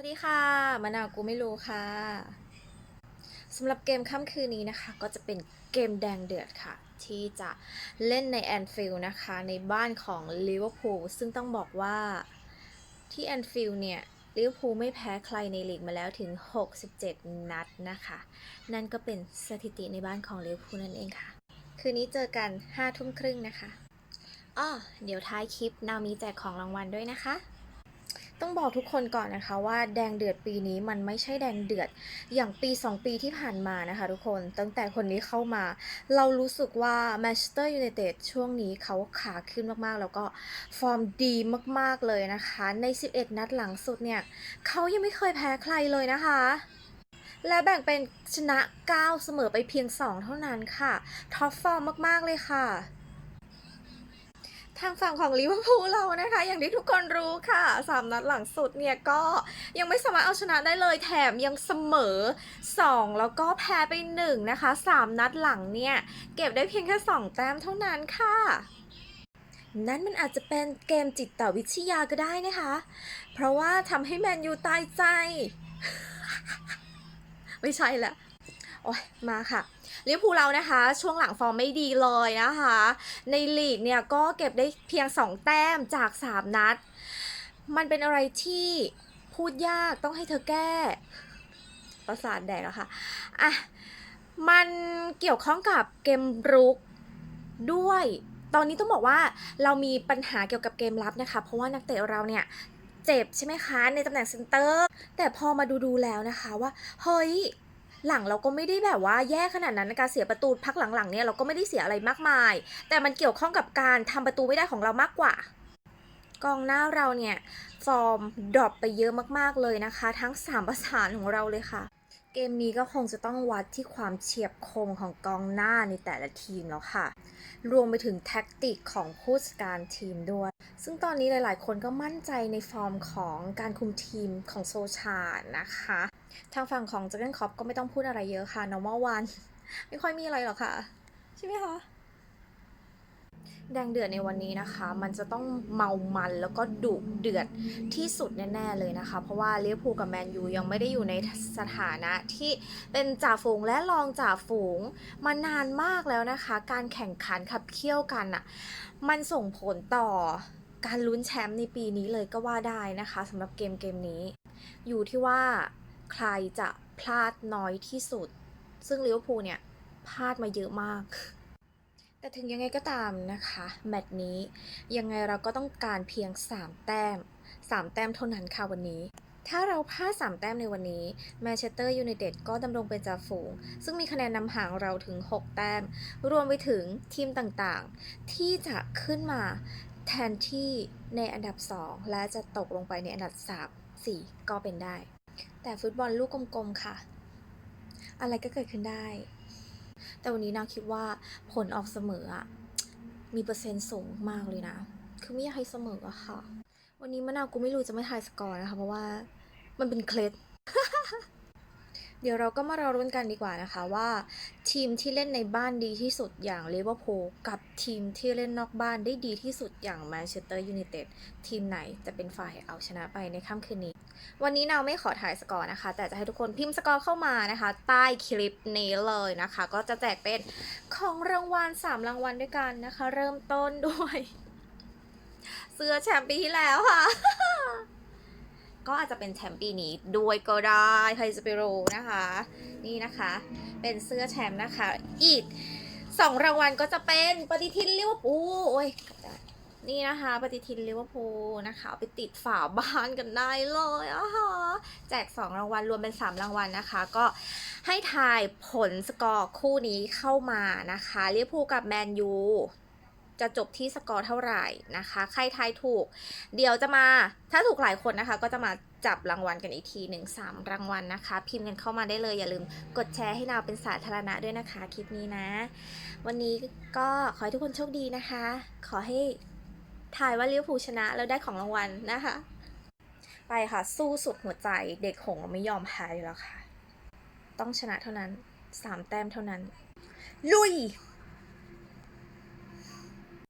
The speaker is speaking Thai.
วัสดีค่ะมะนาวกูไม่รู้ค่ะสำหรับเกมค่ำคืนนี้นะคะ ก็จะเป็นเกมแดงเดือดค่ะ ที่จะเล่นในแอนฟิลด์นะคะ ในบ้านของลิเวอร์พูลซึ่งต้องบอกว่าที่แอนฟิลด์เนี่ยลิเวอร์พูลไม่แพ้ใครในลีกมาแล้วถึง 67 นัดนะคะ นั่นก็เป็นสถิติในบ้านของลิเวอร์พูลนั่นเองค่ะ คืนนี้เจอกัน5ทุ่มครึ่งนะคะอ้อเดี๋ยวท้ายคลิปนาวมีแจกของรางวัลด้วยนะคะ ต้องบอกทุกคนก่อนนะคะว่าแดงเดือดปีนี้มันไม่ใช่แดงเดือดอย่างปี 2 ปีที่ผ่านมานะคะทุกคนตั้งแต่คนนี้เข้ามา เรารู้สึกว่าแมนเชสเตอร์ยูไนเต็ดช่วงนี้เขาขาขึ้นมากๆ แล้วก็ฟอร์มดีมากๆเลยนะคะ ใน 11 นัดหลังสุดเนี่ยเขายังไม่เคยแพ้ใครเลยนะคะและแบ่งเป็นชนะ 9 เสมอไปเพียง 2 เท่านั้นค่ะ ท็อปฟอร์มมาก ๆ เลยค่ะ ทางฝั่งของลิเวอร์พูลเรานะคะ อย่างที่ทุกคนรู้ค่ะ3นัดหลังสุดเนี่ยก็ยังไม่สามารถเอาชนะได้เลยแถมยังเสมอ 2 แล้วก็แพ้ไป 1 นะคะ 3 นัดหลังเนี่ย เก็บได้เพียงแค่ 2 แต้มเท่านั้นค่ะนั่นมันอาจจะเป็นเกมจิตวิทยาก็ได้นะคะ เพราะว่าทำให้แมนยูตายใจ ไม่ใช่แหละ โอ้ยมาค่ะลิเวอร์พูลเรานะคะ ช่วงหลังฟอร์มไม่ดีเลยนะคะ ในลีกเนี่ยก็เก็บได้เพียง 2 แต้มจาก 3 นัด มันเป็นอะไรที่พูดยากต้องให้เธอแก้ประสาทแดกแล้วค่ะอะ มันเกี่ยวข้องกับเกมรุกด้วย ตอนนี้ต้องบอกว่าเรามีปัญหาเกี่ยวกับเกมรับนะคะ เพราะว่านักเตะเราเนี่ยเจ็บใช่ไหมคะ ในตำแหน่งเซนเตอร์ แต่พอมาดูดูๆแล้วนะคะว่า เฮ้ย หลังเราก็ไม่ได้แบบว่าแย่ขนาดนั้นในการเสียประตูพักหลังๆเนี่ยเราก็ไม่ได้เสียอะไรมากมาย แต่มันเกี่ยวข้องกับการทำประตูไม่ได้ของเรามากกว่ากองหน้าเราเนี่ยฟอร์มดรอปไปเยอะมากๆเลยนะคะ ทั้ง3ประสานของเราเลยค่ะ เกมนี้ก็คงจะต้องวัดที่ความเฉียบคมของกองหน้าในแต่ละทีมแล้วค่ะ รวมไปถึงแท็กติกของผู้จัดการทีมด้วย ซึ่งตอนนี้หลายๆ คนก็มั่นใจในฟอร์มของการคุมทีมของโซชานะคะ ทางฝั่งของเจเกนคอปก็ไม่ต้องพูดอะไรเยอะค่ะ normal one ไม่ค่อยมีอะไรหรอกค่ะ ใช่ไหมคะแดงเดือดในวันนี้นะคะ มันจะต้องเมามันแล้วก็ดุเดือดที่สุดแน่ๆเลยนะคะ เพราะว่าลิเวพูกับแมนยูยังไม่ได้อยู่ในสถานะที่เป็นจ่าฝูงและรองจ่าฝูงมานานมากแล้วนะคะ การแข่งขันขับเคี่ยวกันอะมันส่งผลต่อการลุ้นแชมป์ในปีนี้เลยก็ว่าได้นะคะสำหรับเกมเกมนี้ อยู่ที่ว่า ใครจะพลาดน้อยที่สุด ซึ่งลิเวอร์พูลเนี่ยพลาดมาเยอะมาก แต่ถึงยังไงก็ตามนะคะ แมตช์นี้ยังไงเราก็ต้องการเพียง 3 แต้ม 3 แต้มเท่านั้นค่ะวันนี้ ถ้าเราพลาด 3 แต้มในวันนี้แมนเชสเตอร์ยูไนเต็ดก็ดำรงเป็นจ่าฝูง ซึ่งมีคะแนนนำห่างเราถึง 6 แต้ม รวมไปถึงทีมต่างๆ ที่จะขึ้นมาแทนที่ในอันดับ 2 และจะตกลงไปในอันดับ 3 4 ก็เป็นได้ แต่ฟุตบอลลูกกลมๆค่ะ อะไรก็เกิดขึ้นได้ แต่วันนี้นาคิดว่าผลออกเสมออะมีเปอร์เซ็นต์สูงมากเลยนะ คือไม่อยากให้เสมออะค่ะ วันนี้มะนาวกูไม่รู้จะไม่ทายสกอร์นะคะ เพราะว่ามันเป็นเคล็ด เดี๋ยวเราก็มารอรุ้นกันดีกว่านะคะว่า ทีมที่เล่นในบ้านดีที่สุดอย่างเลเวอร์พูลกับทีมที่เล่นนอกบ้านได้ดีที่สุดอย่างแมนเชสเตอร์ยูไนเต็ดทีมไหนจะเป็นฝ่ายเอาชนะไปในค่ำคืนนี้ วันนี้เราไม่ขอถ่ายสกอร์นะคะ แต่จะให้ทุกคนพิมพ์สกอร์เข้ามานะคะ ใต้คลิปนี้เลยนะคะ ก็จะแจกเป็นของรางวัล3รางวัลด้วยกันนะคะ เริ่มต้นด้วย เสื้อแชมป์ปีที่แล้วค่ะ ก็อาจจะเป็นแชมป์ปีนี้ด้วยก็ได้ใครจะไปรู้นะคะ นี่นะคะ เป็นเสื้อแชมป์นะคะ อีกสองรางวัลก็จะเป็นปฏิทินลิเวอร์พูลโอ้ยนี่นะคะปฏิทินลิเวอร์พูลนะคะเอาไปติดฝาบ้านกันได้เลยอะฮะแจก 2 รางวัลรวมเป็น 3 รางวัลนะคะ ก็ให้ทายผลสกอร์คู่นี้เข้ามานะคะลิเวอร์พูลกับแมนยู จะจบที่สกอร์เท่าไหร่นะคะ ใครทายถูก เดี๋ยวจะมาถ้าถูกหลายคนนะคะ ก็จะมาจับรางวัลกันอีกทีหนึ่งสามรางวัลนะคะ พิมพ์กันเข้ามาได้เลยอย่าลืมกดแชร์ให้นาเป็นสาธารณะด้วยนะคะคลิปนี้นะ วันนี้ก็ขอให้ทุกคนโชคดีนะคะ ขอให้ทายว่าเลิเวอร์พูลชนะแล้วได้ของรางวัลนะคะ ไปค่ะสู้สุดหัวใจเด็กหงส์ไม่ยอมแพ้อยู่แล้วค่ะ ต้องชนะเท่านั้นสามแต้มเท่านั้น ลุย